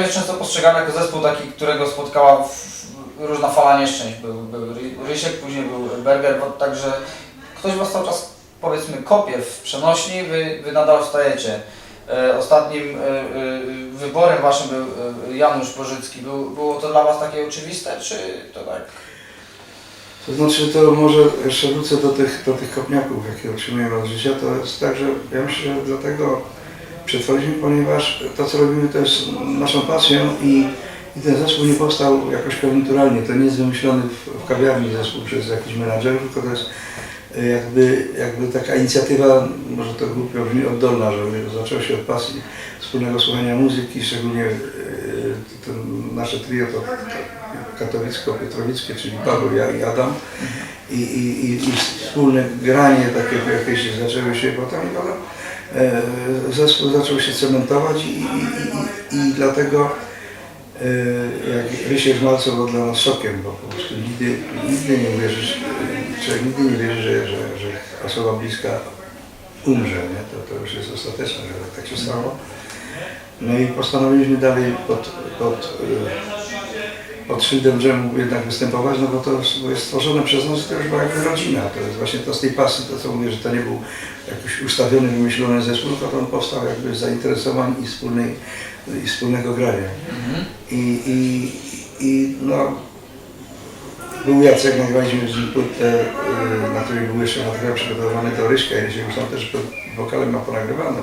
jest często postrzegany jako zespół taki, którego spotkała w, różna fala nieszczęść. Był, był Ry- Rysiek, później był Berger, także ktoś was cały czas powiedzmy kopie w przenośni, wy, wy nadal wstajecie. E, ostatnim e, e, wyborem waszym był e, Janusz Bożycki. Był, było to dla was takie oczywiste, czy to tak? To znaczy, to może jeszcze wrócę do tych, do tych kopniaków, jakie otrzymujemy od życia. To jest tak, że ja myślę, że dlatego przetworzyliśmy, ponieważ to, co robimy, to jest naszą pasją i, i ten zespół nie powstał jakoś koniunkturalnie. To nie jest wymyślony w, w kawiarni zespół przez jakichś menadżerów, tylko to jest e, jakby, jakby taka inicjatywa, może to głupio brzmi, oddolna, że zaczęło się od pasji wspólnego słuchania muzyki, szczególnie e, to nasze trio to, to katowicko-pietrowickie, czyli Paweł, ja i Adam i, i, i, i wspólne granie takie jakieś zaczęły się potem i potem zespół zaczął się cementować i, i, i, i dlatego e, jak Rysiek Malco był dla nas szokiem, bo po prostu nigdy, nigdy nie uwierzysz, e, człowiek nigdy nie wierzy, że, że, że osoba bliska umrze, nie? To, to już jest ostateczne, że tak się stało. No i postanowiliśmy dalej pod, pod, e, pod szyldem dżemu jednak występować, no bo to jest- bo jest stworzone przez nas, to już była jakby rodzina. To jest właśnie to z tej pasji, to co mówię, że to nie był jakiś ustawiony, wymyślony zespół, tylko to on powstał jakby z zainteresowań i, wspólnej, i wspólnego grania. I, i, i no, był Jacek, nagraliśmy z nim płytę, y, na której był jeszcze materiał przygotowany do Ryśka i Rysiek już tam też wokalem ma ponagrywane,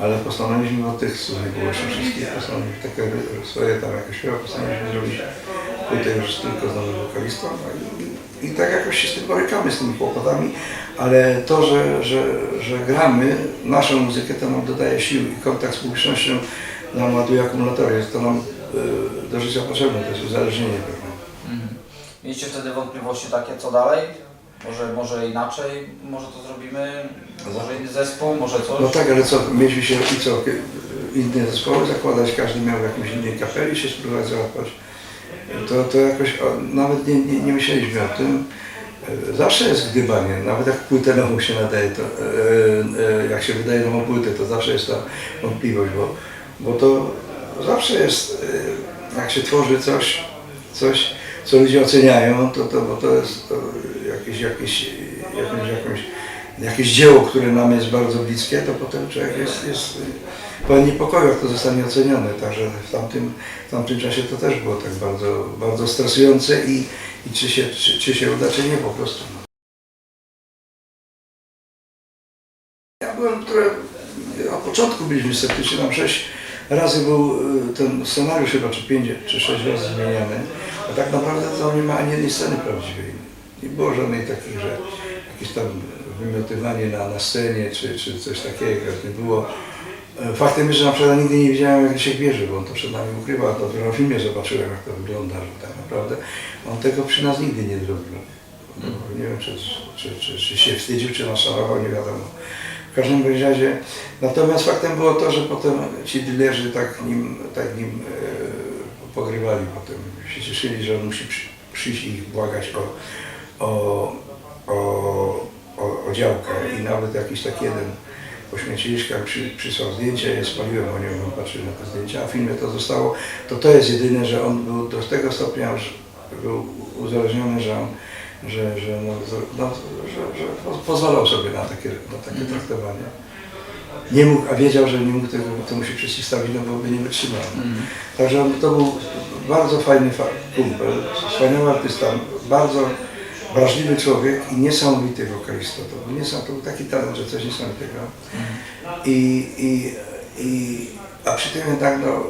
ale postanowiliśmy od tych, nie było jeszcze wszystkich, postanowiliśmy takie swoje tam jakoś śpiewa, postanowiliśmy zrobić płytę już tylko z nowym wokalistą no i, i tak jakoś się z tym borykamy, z tymi kłopotami, ale to, że, że, że gramy naszą muzykę, to nam dodaje sił i kontakt z publicznością nam ładuje akumulatory, jest to nam y, do życia potrzebne, to jest uzależnienie pewne. Mhm. Mieliście wtedy wątpliwości takie, co dalej? Może, może inaczej, może to zrobimy, może inny zespół, może coś? No tak, ale co, mieliśmy się i co, inne zespoły zakładać, każdy miał w jakimś innej kapeli się spróbować załapać. To, to jakoś o, nawet nie, nie, nie myśleliśmy o tym. Zawsze jest gdybanie, nawet jak płytę nową się nadaje, to, e, e, jak się wydaje nową płytę, to zawsze jest ta wątpliwość, bo, bo to zawsze jest, e, jak się tworzy coś, coś co ludzie oceniają, to, to, bo to jest to jakieś, jakieś, jakąś, jakieś dzieło, które nam jest bardzo bliskie, to potem człowiek jest, jest pełen niepokoju, jak to zostanie ocenione. Także w tamtym, w tamtym czasie to też było tak bardzo, bardzo stresujące i, i czy, się, czy, czy się uda, czy nie po prostu. Ja byłem trochę, od początku byliśmy sceptyczni, tam sześć razy był y, ten scenariusz chyba, czy pięć, czy sześć razy zmieniany, a tak naprawdę to nie ma ani jednej sceny prawdziwej. Nie było żadnej takiej, że jakieś tam wymiotywanie na, na scenie, czy, czy coś takiego, nie było. E, Faktem jest, że na przykład nigdy nie widziałem jak się bierze, bo on to przed nami ukrywa, to dopiero w filmie zobaczyłem jak to wygląda, że tak naprawdę on tego przy nas nigdy nie zrobił. No, nie wiem, czy, czy, czy, czy się wstydził, czy nas szanował, nie wiadomo. W każdym razie, natomiast faktem było to, że potem ci dilerzy tak nim, tak nim e, pogrywali, potem się cieszyli, że on musi przy, przyjść i ich błagać o, o, o, o, o działkę i nawet jakiś taki jeden poświęciliśmy, przy, przysłał zdjęcie, je spaliłem o nią, on patrzył na te zdjęcia, a w filmie to zostało, to to jest jedyne, że on był do tego stopnia, że był uzależniony, że on, że, że, no, no, że, że poz- pozwalał sobie na takie, na takie traktowanie. Nie mógł, a wiedział, że nie mógł tego, to musi przeciwstawić, no bo by nie wytrzymał. Także on, to był bardzo fajny fa- kumpel, wspaniały artysta, bardzo wrażliwy człowiek i niesamowity wokalista. To był, niesam, to był taki talent, że coś niesamowitego. I, i, i, a przy tym jednak no,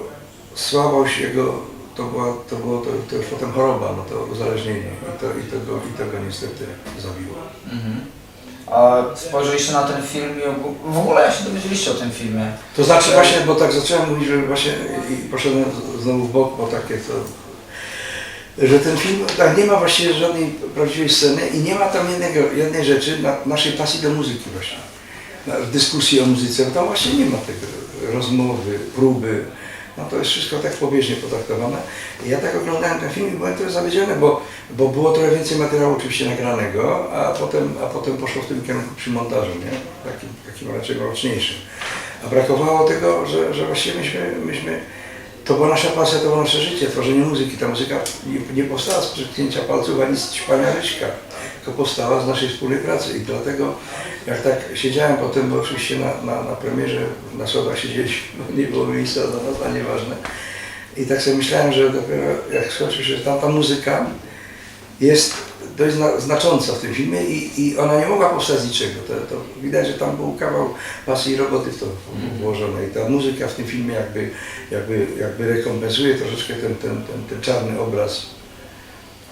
słabość jego to, była, to było to, to już potem choroba, no to uzależnienie i to, i to, go, i to go niestety zabiło. Mhm. A spojrzeliście na ten film i w ogóle jak się dowiedzieliście o tym filmie? To znaczy właśnie, bo tak zacząłem mówić, że właśnie i poszedłem znowu w bok, bo takie to, że ten film, tak, nie ma właściwie żadnej prawdziwej sceny i nie ma tam jednego, jednej rzeczy, na, naszej pasji do muzyki właśnie, w dyskusji o muzyce, tam właśnie nie ma tego, rozmowy, próby, no to jest wszystko tak pobieżnie potraktowane. Ja tak oglądałem ten film i byłem trochę zawiedziony, bo, bo było trochę więcej materiału oczywiście nagranego, a potem, a potem poszło w tym kierunku przy montażu, nie? Takim, takim raczej mroczniejszym. A brakowało tego, że, że właściwie myśmy, myśmy to była nasza pasja, to było nasze życie, tworzenie muzyki. Ta muzyka nie, nie powstała z przytknięcia palców ani z ćpania ryśka, tylko powstała z naszej wspólnej pracy. I dlatego jak tak siedziałem potem, bo oczywiście na, na, na premierze na schodach siedzieliśmy, nie było miejsca dla nas, a nieważne. I tak sobie myślałem, że dopiero jak skończył się ta, ta muzyka jest dość zna, znacząca w tym filmie i, i ona nie mogła powstać z niczego. To, to widać, że tam był kawał pasji i roboty w to włożone i ta muzyka w tym filmie jakby, jakby, jakby rekompensuje troszeczkę ten, ten, ten, ten czarny obraz.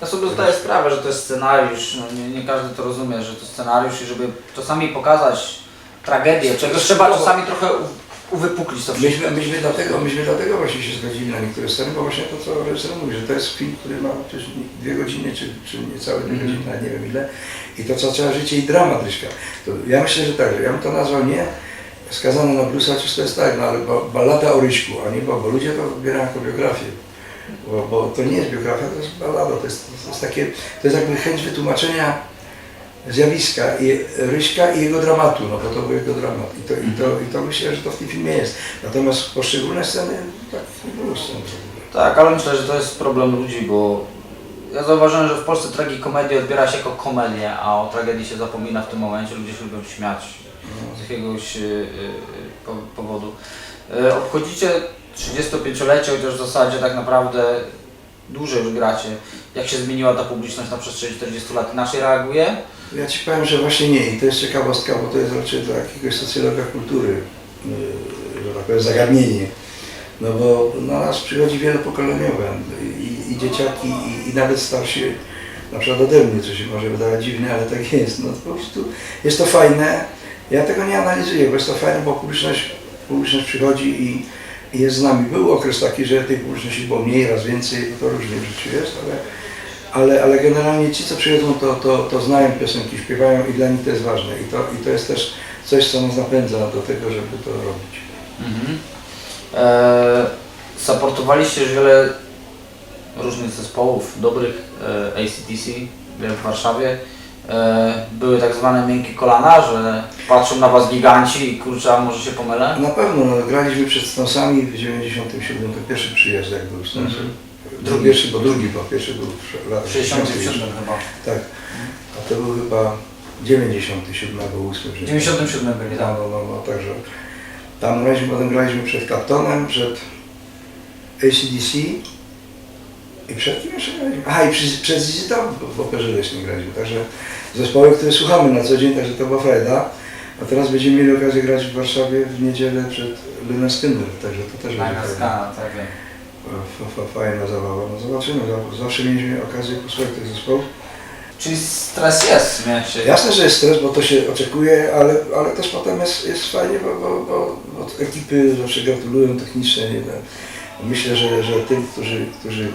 Ja sobie zdaję sprawę, że to jest scenariusz, no nie, nie każdy to rozumie, że to scenariusz i żeby czasami pokazać tragedię, czegoś trzeba czasami trochę uwypuklić to wszystko. Myśmy, myśmy, dlatego, myśmy dlatego właśnie się zgodzili na niektóre sceny, bo właśnie to, co reżyser mówi, że to jest film, który ma przecież dwie godziny, czy, czy niecałe dwie Mhm. godziny, nawet nie wiem ile. I to co całe życie i dramat Ryśka. To ja myślę, że tak, że ja bym to nazwał nie skazany na bluesa, czy to jest tak, no, ale ba- ballada o Ryśku, a nie bo, bo ludzie to odbierają jako biografię. Bo, bo to nie jest biografia, to jest ballada, to jest, to jest takie, to jest jakby chęć wytłumaczenia zjawiska i Ryśka i jego dramatu, no bo to był jego dramat i to, i to, i to myślę, że to w tym filmie jest. Natomiast poszczególne sceny, tak nie. Tak, ale myślę, że to jest problem ludzi, bo ja zauważyłem, że w Polsce tragikomedię odbiera się jako komedię, a o tragedii się zapomina w tym momencie, ludzie się lubią śmiać z jakiegoś y, y, po- powodu. Y, Obchodzicie 35-lecie, chociaż w zasadzie tak naprawdę dłużej już gracie. Jak się zmieniła ta publiczność na przestrzeni 40 lat? Inaczej reaguje? Ja Ci powiem, że właśnie nie i to jest ciekawostka, bo to jest raczej dla jakiegoś socjologa kultury, yy, że tak powiem, zagadnienie. No bo na nas przychodzi wielopokoleniowe i, i dzieciaki i, i nawet starsi, na przykład ode mnie, co się może wydawać dziwne, ale tak jest. No po prostu jest to fajne. Ja tego nie analizuję, bo jest to fajne, bo publiczność, publiczność przychodzi i, i jest z nami. Był okres taki, że tej publiczności było mniej, raz więcej, to różnie w życiu jest, ale, ale, ale generalnie ci, co przychodzą, to, to, to znają piosenki, śpiewają i dla nich to jest ważne. I to, I to jest też coś, co nas napędza do tego, żeby to robić. Mhm. E, supportowaliście wiele różnych zespołów, dobrych e, ACDC w Warszawie. E, były tak zwane miękkie kolana, że patrzą na Was giganci i kurczę, a może się pomylę? Na pewno, no, graliśmy przed Stonsami w 97, to pierwszy przyjazd jak był Stonsy. Mhm. Drugi, pierwszy, bo drugi, bo pierwszy był w latach W 67 60. chyba. Tak, a to był chyba 97 albo 8. W 97 byli, tak. no, no, no, także tam graliśmy, potem graliśmy przed Claptonem, przed ACDC i przed kim jeszcze graliśmy? Aha, i przy, przed ZZ Top w Operze Leśnej graliśmy, także zespoły, które słuchamy na co dzień, także to była frajda. A teraz będziemy mieli okazję grać w Warszawie w niedzielę przed Skinner, także to też będzie fajne. tak Fajna zabawa. No zobaczymy, Zaw- zawsze mieliśmy okazję posłuchać tych zespołów. Czyli stres jest, śmiać się. Jasne, że jest stres, bo to się oczekuje, ale, ale też potem jest, jest fajnie, bo, bo, bo, bo ekipy zawsze gratulują technicznie. Myślę, że, że tym, którzy, którzy, yy,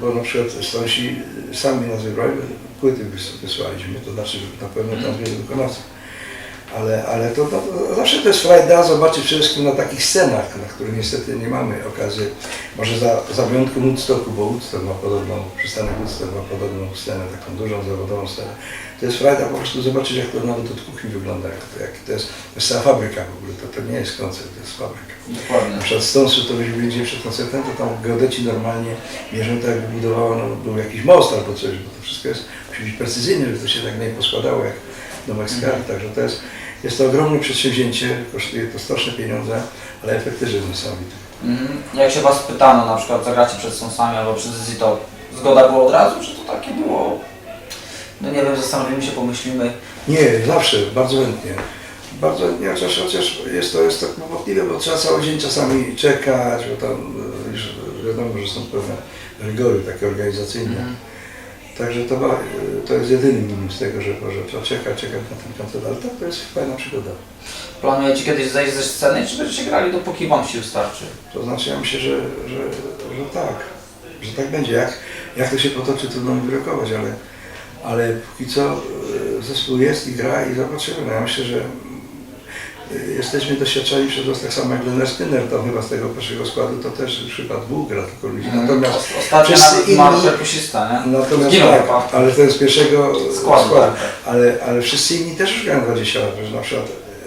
bo na przykład Stonsi sami nas wybrali, płyty wys- wysłaliśmy, to znaczy, że na pewno tam wielu wykonawców. Ale, ale to, to, to zawsze to jest frajda zobaczyć przede wszystkim na takich scenach, na których niestety nie mamy okazji, może za, za wyjątkiem Woodstocku, bo Woodstock ma podobną, przystanek Woodstock ma podobną scenę, taką dużą, zawodową scenę. To jest frajda po prostu zobaczyć, jak to nawet od kuchni wygląda, jak to, jak to, jest, to jest cała fabryka w ogóle, to, to nie jest koncert, to jest fabryka. Dokładnie. Na przykład Stonesu to byśmy gdzieś przed koncertem, to tam geodeci normalnie mierzą tak, jakby budowało, no, był jakiś most albo coś, bo to wszystko jest, musi być precyzyjne, żeby to się tak nie poskładało jak domek z kart, także to jest, jest to ogromne przedsięwzięcie, kosztuje to straszne pieniądze, ale efekt też jest niesamowity. Mhm. Jak się Was pytano, na przykład zagracie przed Sonsami albo przed ZZ zgoda była od razu, czy to takie było? No nie wiem, zastanowimy się, pomyślimy. Nie, zawsze, bardzo chętnie. Bardzo chętnie, chociaż, chociaż jest to jest tak kłopotliwe, bo trzeba cały dzień czasami czekać, bo tam e, już wiadomo, że są pewne rygory takie organizacyjne. Mhm. Także to, to jest jedyny minus tego, że, że trzeba czekać, czekać na ten koncert, ale tak to jest fajna przygoda. Planujecie kiedyś zejść ze sceny, czy będziecie grali dopóki Wam sił starczy? To znaczy ja myślę, że, że, że tak, że tak będzie. Jak, jak to się potoczy, trudno mi wyrokować, ale, ale póki co e, zespół jest i gra i zobaczymy. No ja myślę, że jesteśmy doświadczeni przez was tak samo jak Leonard Skinner, tam chyba z tego pierwszego składu to też chyba dwóch gra tylko ludzi. Natomiast, Os- Ostatnio wszyscy inni- perkusista, nie? natomiast Zginął tak, chyba. ale to jest z pierwszego Składu, składu. tak, tak. Ale, ale wszyscy inni też już grają 20 lat, że na przykład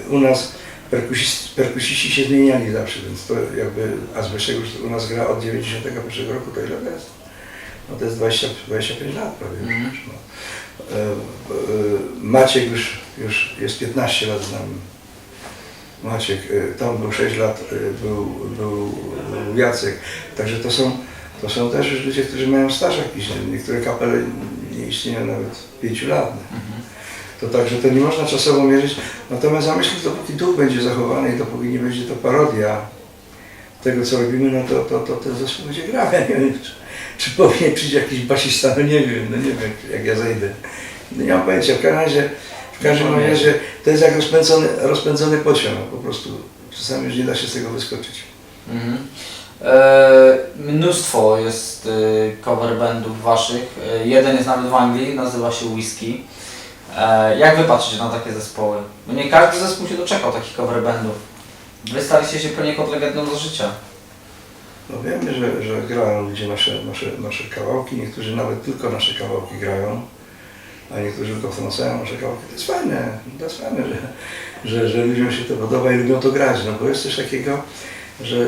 u nas perkusist, perkusiści się zmieniali zawsze, więc to jakby, a Zbyszek już u nas gra od 91 roku, to ile to jest? No to jest 20, 25 lat prawie już. Mhm. No. E, e, Maciek już, już jest 15 lat z nami. Maciek, e, tam był 6 lat, był, był, był Jacek. Także to są, to są też już ludzie, którzy mają staż jakiś. Niektóre kapele nie istnieją nawet 5 lat. To także to nie można czasowo mierzyć. Natomiast ja myślę, że dopóki duch będzie zachowany i dopóki nie będzie to parodia tego, co robimy, no to, to, to ten zespół będzie grał. Ja nie wiem, czy, czy powinien przyjść jakiś basista, no nie wiem, no nie wiem, jak ja zejdę. No nie mam pojęcia. W każdym razie, w każdym razie to jest jak rozpędzony, rozpędzony pociąg po prostu. Czasami już nie da się z tego wyskoczyć. Mhm. E, mnóstwo jest e, cover bandów waszych. E, jeden jest nawet w Anglii, nazywa się Whisky. E, jak wy patrzycie na takie zespoły? Bo nie każdy zespół się doczekał takich cover bandów. Wy staliście się poniekąd legendą do życia. No wiemy, że, że grają ludzie nasze, nasze, nasze kawałki, niektórzy nawet tylko nasze kawałki grają, a niektórzy tylko wtrącają nasze kawałki. To jest fajne, to jest fajne, że, że, że ludziom się to podoba i lubią to grać, no bo jest coś takiego, że, że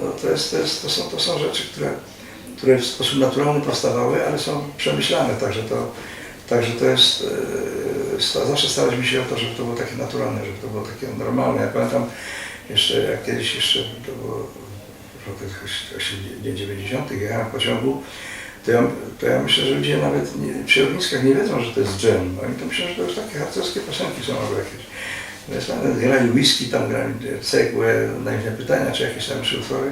no to, jest, to, jest, to, są, to są rzeczy, które, które w sposób naturalny powstawały, ale są przemyślane, także to, także to jest, e, zawsze staraliśmy się o to, żeby to było takie naturalne, żeby to było takie normalne. Ja pamiętam jeszcze, jak kiedyś jeszcze to było w latach osi- nie 90. jechałem w pociągu, to ja, to ja myślę, że ludzie nawet nie, przy ogniskach nie wiedzą, że to jest dżem. Oni to myślą, że to już takie harcerskie piosenki są albo jakieś. Więc nawet grali whisky, tam grali cegłę, na inne pytania, czy jakieś tam utwory.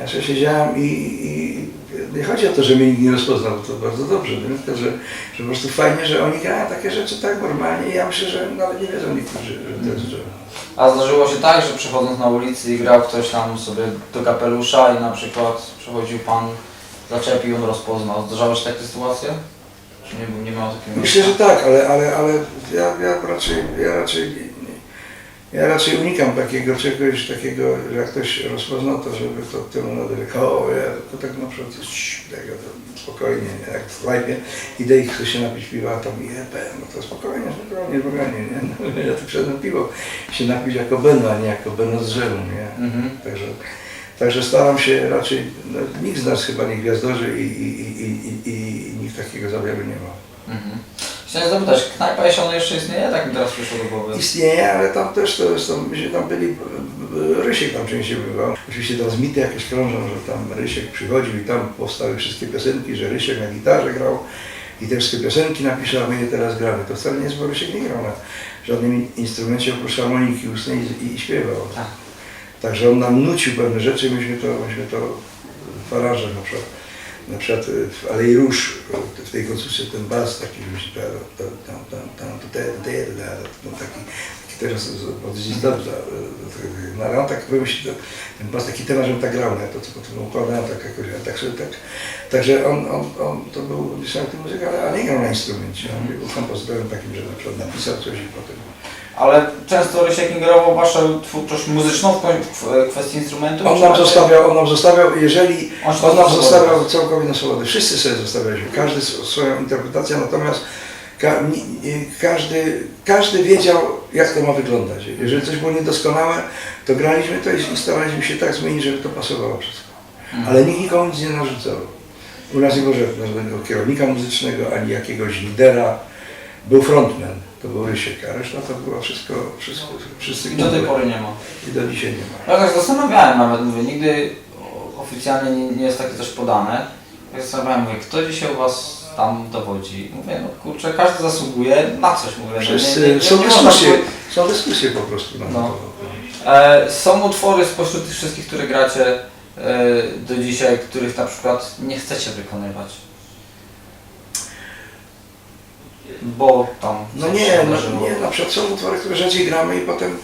Ja sobie siedziałem i, i nie chodzi o to, że mnie nikt nie rozpoznał, to bardzo dobrze, nie? tylko że, że po prostu fajnie, że oni grają takie rzeczy tak normalnie i ja myślę, że nawet nie wiedzą niektórzy, że to jest dżem. A zdarzyło się tak, że przechodząc na ulicy i grał ktoś tam sobie do kapelusza i na przykład przechodził pan, zaczepił, on rozpoznał. Zdarzały się takie sytuacje? Czy nie, nie miało takiego Myślę, że tak, ale, ale, ale ja, ja raczej, ja raczej, ja raczej unikam takiego czegoś takiego, że jak ktoś rozpoznał to, żeby to temu naderek, o, ja to tak na przykład tego, to spokojnie, nie? jak w lajpie idę i chcę się napić piwa, to mi jebe, no to spokojnie, spokojnie, spokojnie, nie? No, ja tu przyszedłem piwo się napić jako Beno, a nie jako Beno z drzewu, nie? Mhm. Także, także staram się raczej, no, nikt z nas chyba nie gwiazdorzy i, i, i, i, i, nikt takiego zamiaru nie ma. Mhm. Chciałem zapytać, knajpa Jesiony jeszcze istnieje? Tak mi teraz przyszło do głowy. Istnieje, ale tam też to jest, tam, myśmy tam byli, Rysiek tam częściej bywał. Oczywiście teraz mity jakieś krążą, że tam Rysiek przychodził i tam powstały wszystkie piosenki, że Rysiek na gitarze grał i te wszystkie piosenki napisał, a my je teraz gramy. To wcale nie jest, bo Rysiek nie grał na żadnym in- instrumencie oprócz harmoniki ustnej i, i śpiewał. Tak. Także on nam nucił pewne rzeczy, myśmy to, myśmy to aranżach na przykład, na przykład y, w Alei Róż, y, w tej konstrukcji ten bas taki, tam, tam, tam, tam, tam, no taki, teraz z- od Zizdarza, no ale on tak wymyślił, ten bas taki temat, że on tak grał, nie? to co potem układałem tak jakoś, tak sobie tak, także on, on, on to był niesamowity muzyk, ale, ale nie grał na instrumencie, on był kompozytorem takim, że na przykład napisał coś i potem Ale często Rysiek ingerował twórczość muzyczną w w kwestii instrumentów? On nam zostawiał, on nam zostawiał, jeżeli On on nam zostawiał całkowicie na swobodę, wszyscy sobie zostawialiśmy, każdy swoją interpretację, natomiast ka, każdy, każdy wiedział, jak to ma wyglądać. Jeżeli coś było niedoskonałe, to graliśmy to i, i staraliśmy się tak zmienić, żeby to pasowało wszystko. Mhm. Ale nikt nikomu nic nie narzucał. U nas nie było żadnego kierownika muzycznego, ani jakiegoś lidera. Był frontman, to był Rysiek, a reszta to było wszystko, wszystko wszyscy I do tej pory nie ma. I do dzisiaj nie ma. Ja tak zastanawiałem nawet, mówię, nigdy oficjalnie nie, nie jest takie coś podane. Tak zastanawiałem, mówię, kto dzisiaj u was tam dowodzi? Mówię, no kurczę, każdy zasługuje na coś, mówię. no Wszyscy, nie- nie- nie- są nie dyskusje, było- są dyskusje po prostu na No. to. E, są utwory spośród tych wszystkich, które gracie e, do dzisiaj, których na przykład nie chcecie wykonywać. Bo tam No coś nie, się no, wydarzyło. nie, na przykład są utwory, które rzadziej gramy i potem,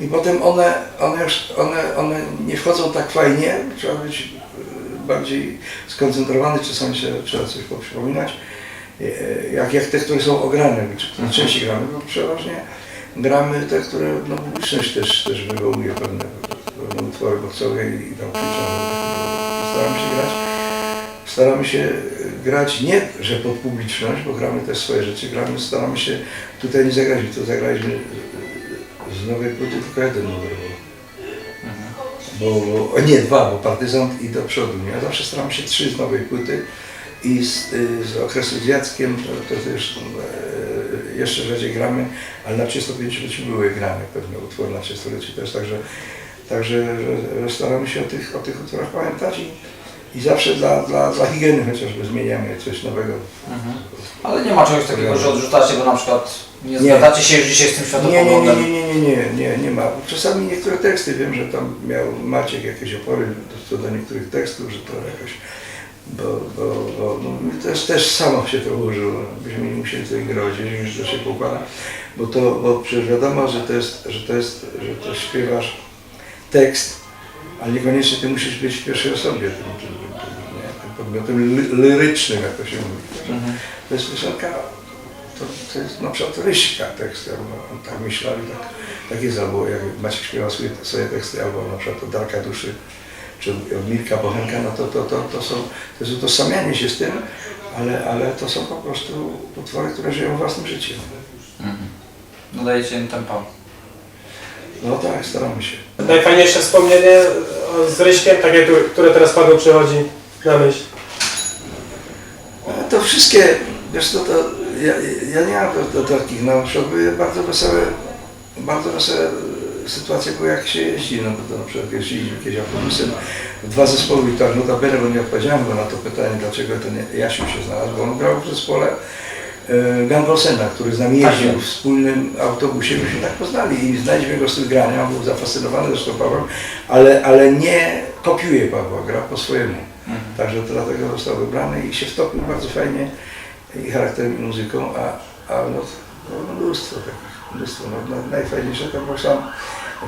i potem one, one, już, one, one nie wchodzą tak fajnie, trzeba być y, bardziej skoncentrowany, czasami się trzeba coś poprzypominać, y, jak, jak te, które są ograne, czy które Mhm. częściej gramy, bo przeważnie gramy te, które no, publiczność też, też wywołuje pewne, pewne utwory boxowe i, i tam krzyczą, i staramy się grać. Staramy się grać nie, że pod publiczność, bo gramy też swoje rzeczy, gramy, staramy się tutaj nie zagrać, to zagraliśmy z nowej płyty tylko jeden numer. Bo, bo, nie, dwa, bo partyzant i do przodu. Nie? Ja zawsze staram się trzy z nowej płyty i z, y, z okresu z Jackiem, to, to e, jeszcze rzadziej gramy, ale na 35-leciu były grane pewne utwory na 30-leciu też, także, także że, że staramy się o tych, o tych utworach pamiętać i, i zawsze dla, dla, dla higieny chociażby zmieniamy coś nowego. Mhm. Ale nie ma czegoś takiego, że odrzucacie, bo na przykład nie Nie. zgadzacie się już dzisiaj z tym Nie, nie, nie, światopoglądem. nie, nie, nie, nie, nie ma. Czasami niektóre teksty, wiem, że tam miał Maciek jakieś opory do, do niektórych tekstów, że to jakoś, bo, bo, bo no, mi też, też samo się to ułożyło, byśmy nie musieli sobie grać, że to się pokłada, bo to, bo przecież wiadomo, że to jest, że to jest, że to śpiewasz tekst, ale niekoniecznie ty musisz być w pierwszej osobie tym, podmiotem ly, lirycznym, jak to się mówi. Mhm. To jest piosenka, to, to jest na przykład Ryśka tekst, albo on tak myślał i tak, tak jest, albo jak Maciek śpiewa swoje, swoje teksty, albo na przykład od Darka Duszy, czy od Mirka Bochenka, no to, to, to, to, są, to jest utożsamianie się z tym, ale, ale to są po prostu utwory, które żyją własnym życiem. Mhm. Dodajecie im tempa. No tak, staramy się. Najfajniejsze wspomnienie o- z Ryśkiem, takie, które teraz Panu przychodzi na myśl. To wszystkie, wiesz co, to ja, ja nie mam do, do takich, na przykład były bardzo wesołe, bardzo wesołe sytuacje były jak się jeździ, no bo to na przykład jeździliśmy jakieś autobusem, dwa zespoły i tak notabene, bo nie odpowiedziałem go na to pytanie, dlaczego ten Jasiu się znalazł, bo on grał w zespole e, Gang Olsena, który z nami Tak jeździł jest. w wspólnym autobusie, myśmy tak poznali i znaliśmy jego styl grania, on był zafascynowany zresztą Pawłem, ale, ale nie kopiuje Pawła, gra po swojemu. Mhm. Także to dlatego został wybrany i się wtopił bardzo fajnie i charakterem i muzyką, a, a no, no, mnóstwo takich, mnóstwo. No, no, najfajniejsze to był sam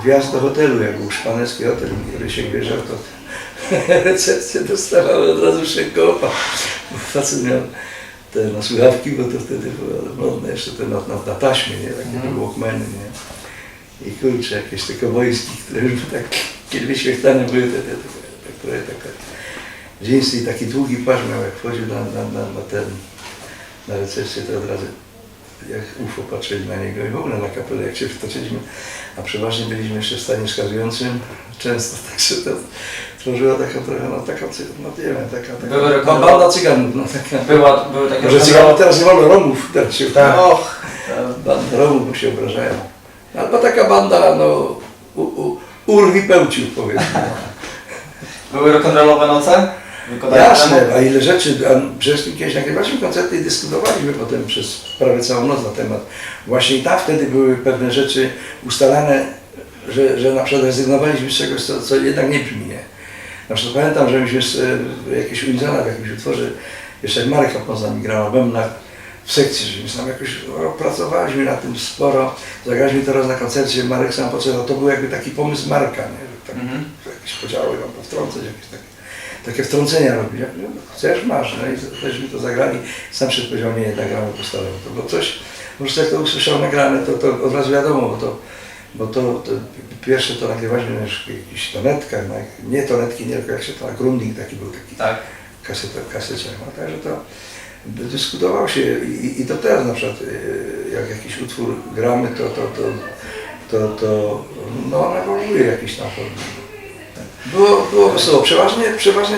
wjazd do hotelu, jak był szpanerski hotel i Rysiek wjeżdżał, to recepcję dostawały od razu Szenkopa. Facet miał te na słuchawki, bo to wtedy było modne jeszcze te na, na, na taśmie, nie? Takie Mhm. były walkmany, nie? I kurczę, jakieś takie wojski, które już tak, kiedy wyświetlane były te, te, te, te, które dżinsy i taki długi płaszcz miał, jak wchodził na, na, na, na ten, na recepcję, to od razu jak UFO patrzyli na niego i w ogóle na kapelę, jak się wtoczyliśmy, a przeważnie byliśmy jeszcze w stanie skazującym, często, także to tworzyła taką trochę, no taką, cy- no nie wiem, taka, taka Były banda cyganów, no taka. Była, były takie Może cyganów teraz nie wolno, Romów teraz się Tak. Och, Banda Romów bo się obrażają. Albo taka banda, no, u, u, urwi pełciów powiedzmy. były rock'n'rollowe noce? Jasne, temu? a ile rzeczy, a przecież kiedyś nagrywaliśmy koncerty i dyskutowaliśmy potem przez prawie całą noc na temat. Właśnie i tam wtedy były pewne rzeczy ustalane, że, że na przykład rezygnowaliśmy z czegoś, co, co jednak nie brzmi, nie? Na przykład pamiętam, że myśmy z, e, jakieś Unizona w jakimś utworze, jeszcze jak Marek nami grał, byłem na, w sekcji, żeśmy tam jakoś pracowaliśmy na tym sporo, zagraliśmy teraz na koncercie, Marek sam podszedł, to był jakby taki pomysł Marka, nie? Że tak, Mhm. jakieś podziały tam powtrącać, jakieś takie, takie wtrącenia robić. Ja mówię, chcesz, masz, no i tośmy to zagrali, sam się powiedział, nie, nagramy po staremu, to bo coś, prostu jak to usłyszał nagrane, to, to od razu wiadomo, bo to, bo to, to pierwsze to nagrywaliśmy na jakichś tonetkach, na, nie tonetki, nie tylko jak się to, na grunding taki był taki, Tak. kaseta, kasecie, no, także to dyskutował się i, i to teraz na przykład, y, jak jakiś utwór gramy, to, to, to, to, to no on ewoluuje jakiś tam. Było, było wesoło. Przeważnie, przeważnie,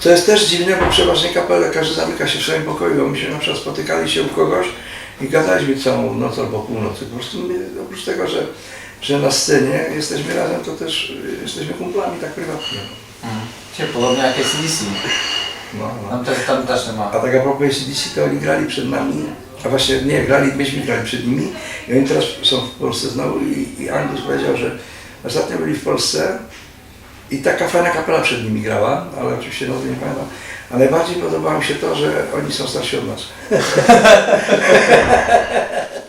co jest też dziwne, bo przeważnie kapele, każdy zamyka się w swoim pokoju, bo my się na przykład spotykali się u kogoś i gadaliśmy całą noc albo północy. Po prostu my, oprócz tego, że, że na scenie jesteśmy razem, to też y, jesteśmy kumplami tak prywatnie. Mhm. Cię podobnie jak ACDC. No, no. Tam też, tam też nie A ma. tak a propos ACDC, to oni grali przed nami, a właśnie nie, grali, myśmy grali przed nimi i oni teraz są w Polsce znowu i, i Angus powiedział, że ostatnio byli w Polsce i taka fajna kapela przed nimi grała, ale oczywiście nazwy nie pamiętam, a najbardziej podobało mi się to, że oni są starsi od nas.